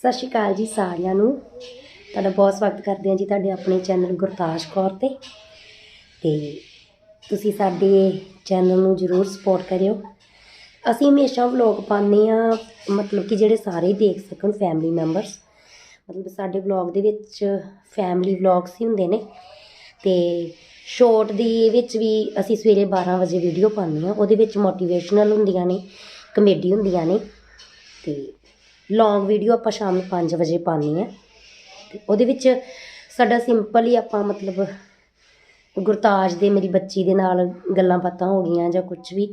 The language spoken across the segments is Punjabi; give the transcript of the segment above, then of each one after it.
ਸਤਿ ਸ਼੍ਰੀ ਅਕਾਲ ਜੀ ਸਾਰਿਆਂ ਨੂੰ। ਤੁਹਾਡਾ ਬਹੁਤ ਸਵਾਗਤ ਕਰਦੇ ਹਾਂ ਜੀ ਤੁਹਾਡੇ ਆਪਣੇ ਚੈਨਲ ਗੁਰਤਾਜ ਕੌਰ ਤੇ। ਤੇ ਤੁਸੀਂ ਸਾਡੇ ਚੈਨਲ ਨੂੰ ਜਰੂਰ ਸਪੋਰਟ ਕਰਿਓ। ਅਸੀਂ ਹਮੇਸ਼ਾ ਵਲੌਗ ਪਾਉਂਦੇ ਆ ਮਤਲਬ ਕਿ ਜਿਹੜੇ ਸਾਰੇ ਹੀ ਦੇਖ ਸਕਣ ਫੈਮਿਲੀ ਮੈਂਬਰਸ ਮਤਲਬ ਸਾਡੇ ਵਲੌਗ ਦੇ ਵਿੱਚ ਫੈਮਿਲੀ ਵਲੌਗਸ ਹੀ ਹੁੰਦੇ ਨੇ। ਤੇ ਸ਼ੋਰਟ ਦੀ ਵਿੱਚ ਵੀ ਅਸੀਂ ਸਵੇਰੇ 12 ਵਜੇ ਵੀਡੀਓ ਪਾਉਂਦੇ ਆ ਉਹਦੇ ਵਿੱਚ ਮੋਟੀਵੇਸ਼ਨਲ ਹੁੰਦੀਆਂ ਨੇ ਕਮੇਡੀ ਹੁੰਦੀਆਂ ਨੇ। ਤੇ ਲੌਂਗ ਵੀਡੀਓ ਆਪਾਂ ਸ਼ਾਮ ਨੂੰ 5 ਵਜੇ ਪਾਉਂਦੇ ਆ ਤੇ ਉਹਦੇ ਵਿੱਚ ਸਾਡਾ ਸਿੰਪਲ ਹੀ ਆਪਾਂ ਮਤਲਬ ਗੁਰਤਾਜ ਦੇ, ਮੇਰੀ ਬੱਚੀ ਦੇ ਨਾਲ ਗੱਲਾਂ ਬਾਤਾਂ ਹੋ ਗਈਆਂ ਜਾਂ ਕੁਝ ਵੀ।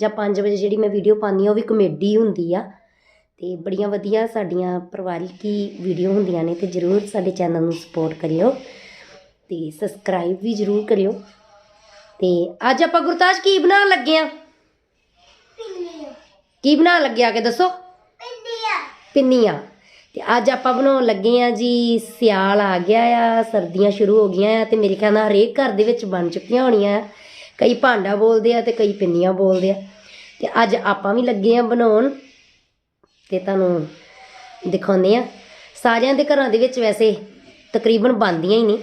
ਜਾਂ 5 ਵਜੇ ਜਿਹੜੀ ਮੈਂ ਵੀਡੀਓ ਪਾਉਂਦੀ ਆ ਉਹ ਵੀ ਕਮੇਡੀ ਹੁੰਦੀ ਆ। ਤੇ ਬੜੀਆਂ ਵਧੀਆ ਸਾਡੀਆਂ ਪਰਿਵਾਰਿਕ ਹੀ ਵੀਡੀਓ ਹੁੰਦੀਆਂ ਨੇ ਤੇ ਜਰੂਰ ਸਾਡੇ ਚੈਨਲ ਨੂੰ ਸਪੋਰਟ ਕਰਿਓ ਤੇ ਸਬਸਕ੍ਰਾਈਬ ਵੀ ਜਰੂਰ ਕਰਿਓ। ਤੇ ਅੱਜ ਆਪਾਂ ਗੁਰਤਾਜ ਕੀ ਬਣਾਉਣ ਲੱਗੇ ਆ ਕੀ ਬਣਾਉਣ ਲੱਗੇ ਆ ਕੇ ਦੱਸੋ? ਪਿੰਨੀਆਂ। ਤੇ ਅੱਜ ਆਪਾਂ ਬਣਾਉਣ ਲੱਗੇ ਆ ਜੀ, ਸਿਆਲ ਆ ਗਿਆ ਆ, ਸਰਦੀਆਂ ਸ਼ੁਰੂ ਹੋ ਗਈਆਂ ਆ ਤੇ ਮੇਰੇ ਖਿਆਲ ਨਾਲ ਹਰੇਕ ਘਰ ਦੇ ਵਿੱਚ ਬਣ ਚੁੱਕੀਆਂ ਹੋਣੀਆਂ ਆ। ਕਈ ਭਾਂਡਾ ਬੋਲਦੇ ਆ ਤੇ ਕਈ ਪਿੰਨੀਆਂ ਬੋਲਦੇ ਆ। ਤੇ ਅੱਜ ਆਪਾਂ ਵੀ ਲੱਗੇ ਆ ਬਣਾਉਣ। ਤੇ ਤੁਹਾਨੂੰ ਦਿਖਾਉਂਦੇ ਆ ਸਾਰਿਆਂ ਦੇ ਘਰਾਂ ਦੇ ਵਿੱਚ ਵੈਸੇ ਤਕਰੀਬਨ ਬਣਦੀਆਂ ਹੀ ਨੇ।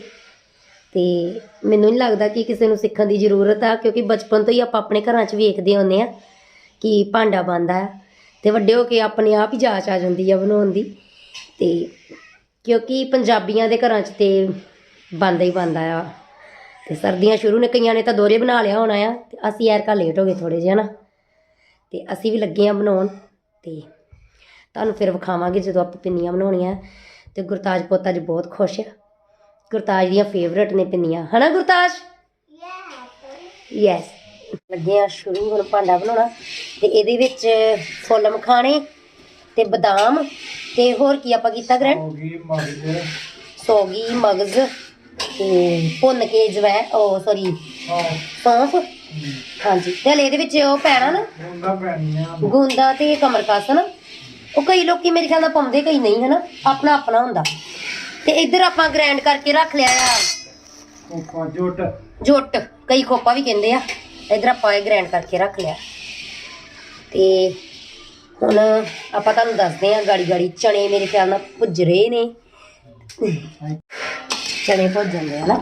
ਤੇ ਮੈਨੂੰ ਨਹੀਂ ਲੱਗਦਾ ਕਿ ਕਿਸੇ ਨੂੰ ਸਿੱਖਣ ਦੀ ਜ਼ਰੂਰਤ ਆ, ਕਿਉਂਕਿ ਬਚਪਨ ਤੋਂ ਹੀ ਆਪਾਂ ਆਪਣੇ ਘਰਾਂ 'ਚ ਵੇਖਦੇ ਆਉਂਦੇ ਆ ਕਿ ਭਾਂਡਾ ਬਣਦਾ ਆ। ਤੇ ਵੱਡੇ ਹੋ ਕੇ ਆਪਣੇ ਆਪ ਹੀ ਜਾਚ ਆ ਜਾਂਦੀ ਆ ਬਣਾਉਣ ਦੀ। ਤੇ ਕਿਉਂਕਿ ਪੰਜਾਬੀਆਂ ਦੇ ਘਰਾਂ 'ਚ ਤੇ ਬਣਦਾ ਹੀ ਬਣਦਾ ਆ। ਤੇ ਸਰਦੀਆਂ ਸ਼ੁਰੂ ਨੇ ਕਈਆਂ ਨੇ ਤਾਂ ਦੋਰੇ ਬਣਾ ਲਿਆ ਹੋਣਾ ਆ ਤੇ ਅਸੀਂ ਐਰਕਾ ਲੇਟ ਹੋ ਗਏ ਥੋੜੇ ਜਿਹਾ ਨਾ ਤੇ ਅਸੀਂ ਵੀ ਲੱਗੇ ਆ ਬਣਾਉਣ ਤੇ ਤੁਹਾਨੂੰ ਫਿਰ ਵਿਖਾਵਾਂਗੇ ਜਦੋਂ ਆਪਾਂ ਪਿੰਨੀਆਂ ਬਣਾਉਣੀਆਂ। ਤੇ ਗੁਰਤਾਜ ਪੁੱਤ ਅੱਜ ਬਹੁਤ ਖੁਸ਼ ਆ। ਗੁਰਤਾਜ ਦੀਆਂ ਫੇਵਰਟ ਨੇ ਪਿੰਨੀਆਂ। ਹਨਾ ਗੁਰਤਾਜ? ਯੈਸ ਲੱਗੇ ਆ ਸ਼ੁਰੂ ਹੁਣ ਭਾਂਡਾ ਬਣਾਉਣਾ। ਤੇ ਇਹਦੇ ਵਿੱਚ ਫੁੱਲ ਮਖਾਣੇ ਤੇ ਬਦਾਮ ਤੇ ਹੋਰ ਕੀ ਆਪਾਂ ਕੀਤਾ ਗ੍ਰੈਂਡ ਹੋਗੀ ਮਗਜ। ਸੌਗੀ ਮਗਜ਼ ਤੇ ਭੁੰਨ ਕੇ ਜਵੈ ਉਹ ਸੌਰੀ ਹਾਂ। ਸੌਂਫ। ਹਾਂਜੀ। ਤੇ ਹਲੇ ਇਹਦੇ ਵਿੱਚ ਉਹ ਪੈਣਾ ਨਾ। ਹੁੰਦਾ ਪੈਣੀਆਂ। ਗੁੰਦਾ ਤੇ ਕਮਰਕਸ ਨਾ ਉਹ ਕਈ ਲੋਕੀ ਮੇਰੇ ਖਿਆਲ ਨਾਲ ਪਾਉਂਦੇ ਕਈ ਨਹੀਂ ਹਨਾ? ਆਪਣਾ ਆਪਣਾ ਹੁੰਦਾ। ਤੇ ਇੱਧਰ ਆਪਾਂ ਗ੍ਰਾਈਂਡ ਕਰਕੇ ਰੱਖ ਲਿਆ ਆ। ਕੋਪਾ ਜੁੱਟ। ਜੁੱਟ। ਕਈ ਖੋਪਾ ਵੀ ਕਹਿੰਦੇ ਆ। ਇਧਰ ਆਪਾਂ ਇਹ ਗ੍ਰਾਈਂਡ ਕਰਕੇ ਰੱਖ ਲਿਆ। ਤੇ ਹੁਣ ਆਪਾਂ ਤੁਹਾਨੂੰ ਦੱਸਦੇ ਆ ਗਾੜੀ ਗਾੜੀ ਚਣੇ ਮੇਰੇ ਖਿਆਲ ਨਾਲ ਭੁੱਜ ਰਹੇ ਨੇ। ਚਣੇ ਭੁੱਜ ਜਾਂਦੇ ਆ ਨਾ।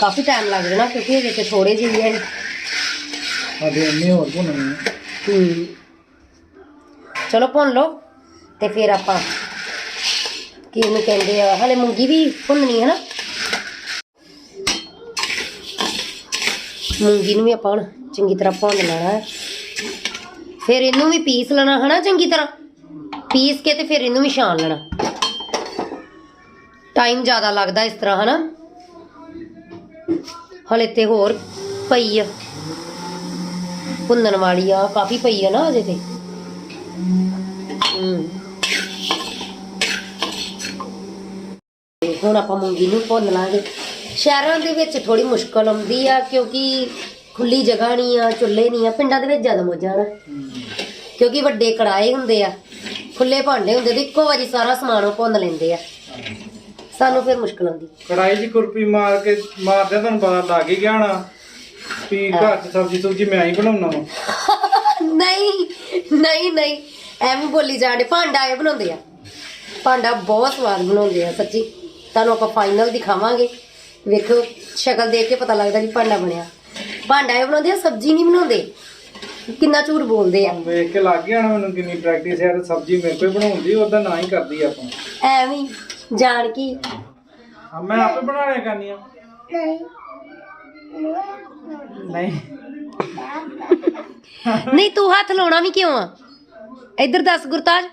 ਕਾਫੀ ਟਾਈਮ ਲੱਗ ਜਾਣਾ ਕਿਉਂਕਿ ਇਹਦੇ ਤੇ ਥੋੜੇ ਜਿਹੇ ਆ। ਸਾਡੇ ਇੰਨੇ ਹੋਰ ਭੁੰਨਣੇ ਹੂੰ। ਚਲੋ ਭੁੰਨ ਲਓ ਤੇ ਫਿਰ ਆਪਾਂ ਕੀ ਇਹਨੂੰ ਕਹਿੰਦੇ ਆ ਹਲੇ ਮੂੰਗੀ ਵੀ ਭੁੰਨਣੀ ਹੈ ਨਾ? ਮੂੰਗੀ ਨੂੰ ਵੀ ਆਪਾਂ ਹੁਣ ਚੰਗੀ ਤਰ੍ਹਾਂ ਭੁੰਨ ਲੈਣਾ ਹੈ। ਫਿਰ ਇਹਨੂੰ ਵੀ ਪੀਸ ਲੈਣਾ, ਹਨਾ ਚੰਗੀ ਤਰ੍ਹਾਂ? ਪੀਸ ਕੇ ਤੇ ਫਿਰ ਇਹਨੂੰ ਵੀ ਛਾਣ ਲੈਣਾ। ਟਾਈਮ ਜ਼ਿਆਦਾ ਲੱਗਦਾ ਇਸ ਤਰ੍ਹਾਂ, ਹਨਾ? ਹਲੇ ਤੇ ਹੋਰ ਪਈ ਆ। ਭੁੰਨਣ ਵਾਲੀ ਆ, ਕਾਫੀ ਪਈ ਆ ਨਾ ਅਜੇ ਤੇ। ਹੁਣ ਆਪਾਂ ਮੂੰਗੀ ਨੂੰ ਭੁੰਨ ਲਾਂਗੇ। ਸ਼ਹਿਰਾਂ ਦੇ ਵਿੱਚ ਥੋੜੀ ਮੁਸ਼ਕਲ ਆਉਂਦੀ ਆ ਕਿਉਂਕਿ ਖੁੱਲੀ ਜਗ੍ਹਾ ਨਹੀਂ ਆ ਚੁੱਲ੍ਹੇ ਨਹੀਂ ਆ ਪਿੰਡਾਂ ਦੇ ਵਿੱਚ ਜ਼ਿਆਦਾ ਮੌਜਾਂ ਨਾ। ਕਿਉਂਕਿ ਵੱਡੇ ਕੜਾਏ ਹੁੰਦੇ ਆ ਖੁੱਲੇ ਭਾਂਡੇ ਹੁੰਦੇ ਤੇ ਇੱਕੋ ਵਾਰੀ ਸਾਰਾ ਸਮਾਨ ਉਹ ਭੁੰਨ ਲੈਂਦੇ ਆ। ਸਾਨੂੰ ਫਿਰ ਮੁਸ਼ਕਲ ਆਉਂਦੀ। ਕੜਾਈ 'ਚ ਕੁਰਪੀ ਮਾਰ ਕੇ ਮਾਰਦੇ ਤੁਹਾਨੂੰ ਪਤਾ ਲੱਗ ਹੀ ਗਿਆ ਹੋਣਾ ਵੀ ਘਰ 'ਚ ਸਬਜ਼ੀ ਸੁਬਜ਼ੀ ਮੈਂ ਹੀ ਬਣਾਉਣਾ ਵਾ। ਨਹੀਂ ਨਹੀਂ ਨਹੀਂ ਐਵੇਂ ਬੋਲੀ ਜਾਂਦੇ ਭਾਂਡਾ ਇਹ ਬਣਾਉਂਦੇ ਆ। ਭਾਂਡਾ ਬਹੁਤ ਸਵਾਦ ਬਣਾਉਂਦੇ ਆ ਸੱਚੀ। ਤੁਹਾਨੂੰ ਆਪਾਂ ਫਾਈਨਲ ਦਿਖਾਵਾਂਗੇ। ਵੇਖੋ ਸ਼ਕਲ ਦੇਖ ਕੇ ਪਤਾ ਲੱਗਦਾ ਕਿ ਭਾਂਡਾ ਬਣਿਆ। ਭਾਂਡਾ ਇਹ ਬਣਾਉਂਦੇ ਆ ਸਬਜ਼ੀ ਨਹੀਂ ਬਣਾਉਂਦੇ। ਕਿੰਨਾ ਝੂਠ ਬੋਲਦੇ ਆ। ਵੇਖ ਕੇ ਲੱਗ ਗਿਆ ਹੋਣਾ ਮੈਨੂੰ ਕਿੰਨੀ ਪ੍ਰੈਕਟਿਸ ਹੈ ਤੇ ਸਬਜ਼ੀ ਮੇਰੇ ਕੋਲ ਬਣਾਉਂਦੀ ਉਹਦਾ ਨਾ ਹੀ ਕਰਦੀ ਆਪਾਂ। ਐਵੇਂ ਹੀ ਜਾਣ ਕੀ। ਆ ਮੈਂ ਆਪੇ ਬਣਾ ਲਿਆ ਕਰਨੀ ਆ। ਨਹੀਂ। ਨਹੀਂ ਤੂੰ ਹੱਥ ਲਾਉਣਾ ਵੀ ਕਿਉਂ ਆ? ਇੱਧਰ ਦੱਸ ਗੁਰਤਾਜ।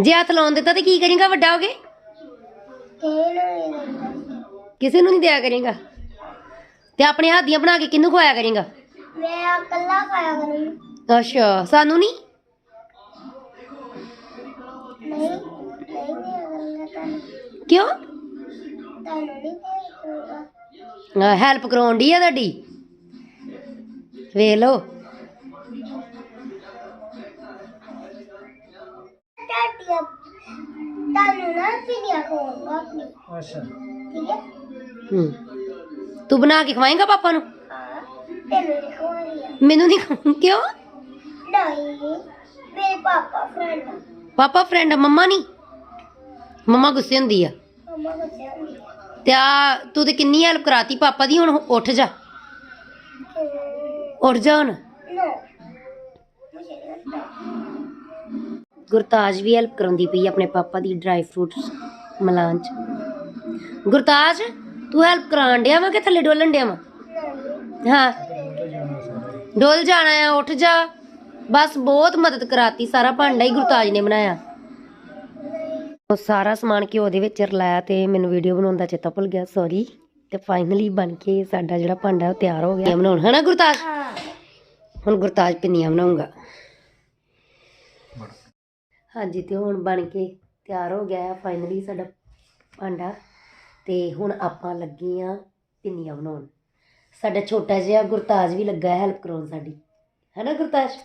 ਜੇ ਹੱਥ ਲਾਉਣ ਦਿੱਤਾ ਤੇ ਕੀ ਕਰੇਗਾ ਵੱਡਾ ਹੋ ਕੇ? ਕਿਸੇ ਨੂੰ ਨਹੀਂ ਦਿਆ ਕਰੇਗਾ। ਤੇ ਆਪਣੇ ਹੱਥ ਦੀਆਂ ਬਣਾ ਕੇ ਕਿਹਨੂੰ ਖਵਾਇਆ ਕਰੇਗਾ? ਮੈਂ ਇਕੱਲਾ ਖਾਇਆ ਕਰੂੰ ਅੱਛਾ ਸਾਨੂੰ ਨਹੀਂ? ਨਹੀਂ ਨਹੀਂ ਮੈਂ ਤੁਹਾਨੂੰ। ਕਿਉਂ? ਤੁਹਾਨੂੰ ਨਹੀਂ ਦੇਗਾ ਹੈਲਪ ਕਰਾਉਣ ਦੀ ਆ ਤੁਹਾਡੀ? ਵੇਖ ਲਓ। ਟਾਟੀਆ ਤੁਹਾਨੂੰ ਨਾ ਪੀੜੀਆਂ ਖਾਊਂਗਾ ਆਪਣੀ ਅੱਛਾ। ਠੀਕ ਹੈ। ਹੂੰ ਤੂੰ ਬਣਾ ਕੇ ਖਵਾਏਂਗਾ ਪਾਪਾ ਨੂੰ? ਹਾਂ ਤੈਨੂੰ ਨਹੀਂ ਖਵਾਉਣੀ ਆ ਮੈਨੂੰ ਨਹੀਂ ਖਵਾ- ਕਿਉਂ? ਨਹੀਂ ਮੇਰੇ ਪਾਪਾ ਫਰੈਂਡ ਪਾਪਾ ਫਰੈਂਡ ਮੰਮਾ ਨਹੀਂ ਮੰਮਾ ਗੁੱਸੇ ਹੁੰਦੀ ਆ। ਮਮਾ ਹੁੰਦੀ ਤੇ ਆ ਤੂੰ ਤੇ ਕਿੰਨੀ ਹੈਲਪ ਕਰਾਤੀ ਪਾਪਾ ਦੀ ਹੁਣ ਉੱਠ ਜਾ। ਉੱਠ ਜਾ ਹੁਣ। ਨੋ। ਗੁਰਤਾਜ ਵੀ ਹੈਲਪ ਕਰਾਉਂਦੀ ਪਈ ਆਪਣੇ ਪਾਪਾ ਦੀ ਡਰਾਈ ਫਰੂਟਸ ਮਲਾਨ ਚ। ਗੁਰਤਾਜ ਤੂੰ ਹੈਲਪ ਕਰਾਉਣ ਡਿਆ ਵਾ ਕਿ ਥੱਲੇ ਡੋਲਣ ਡਿਆ ਵਾ? ਹਾਂ। ਡੋਲ ਜਾਣਾ ਆ ਉੱਠ ਜਾ। ਬਸ ਬਹੁਤ ਮਦਦ ਕਰਾਤੀ ਸਾਰਾ ਭਾਂਡਾ ਹੀ ਗੁਰਤਾਜ ਨੇ ਬਣਾਇਆ। ਉਹ ਸਾਰਾ ਸਮਾਨ ਘਿਓ ਦੇ ਵਿੱਚ ਰਲਾਇਆ ਤੇ ਮੈਨੂੰ ਵੀਡੀਓ ਬਣਾਉਣ ਦਾ ਚੇਤਾ ਭੁੱਲ ਗਿਆ ਸੌਰੀ ਤੇ ਫਾਈਨਲੀ ਬਣ ਕੇ ਸਾਡਾ ਜਿਹੜਾ ਭਾਂਡਾ ਉਹ ਤਿਆਰ ਹੋ ਗਿਆ। ਬਣਾਉਣ ਹਨਾ ਗੁਰਤਾਜ? ਹਾਂ। ਹੁਣ ਗੁਰਤਾਜ ਪਿੰਨੀਆਂ ਬਣਾਉਂਗਾ ਹਾਂਜੀ ਅਤੇ ਹੁਣ ਬਣ ਕੇ ਤਿਆਰ ਹੋ ਗਿਆ ਫਾਈਨਲੀ ਸਾਡਾ ਭਾਂਡਾ। ਅਤੇ ਹੁਣ ਆਪਾਂ ਲੱਗੇ ਹਾਂ ਪਿੰਨੀਆਂ ਬਣਾਉਣ। ਸਾਡਾ ਛੋਟਾ ਜਿਹਾ ਗੁਰਤਾਜ ਵੀ ਲੱਗਾ ਹੈਲਪ ਕਰਾਉਣ ਸਾਡੀ। ਹੈ ਨਾ ਗੁਰਤਾਜ?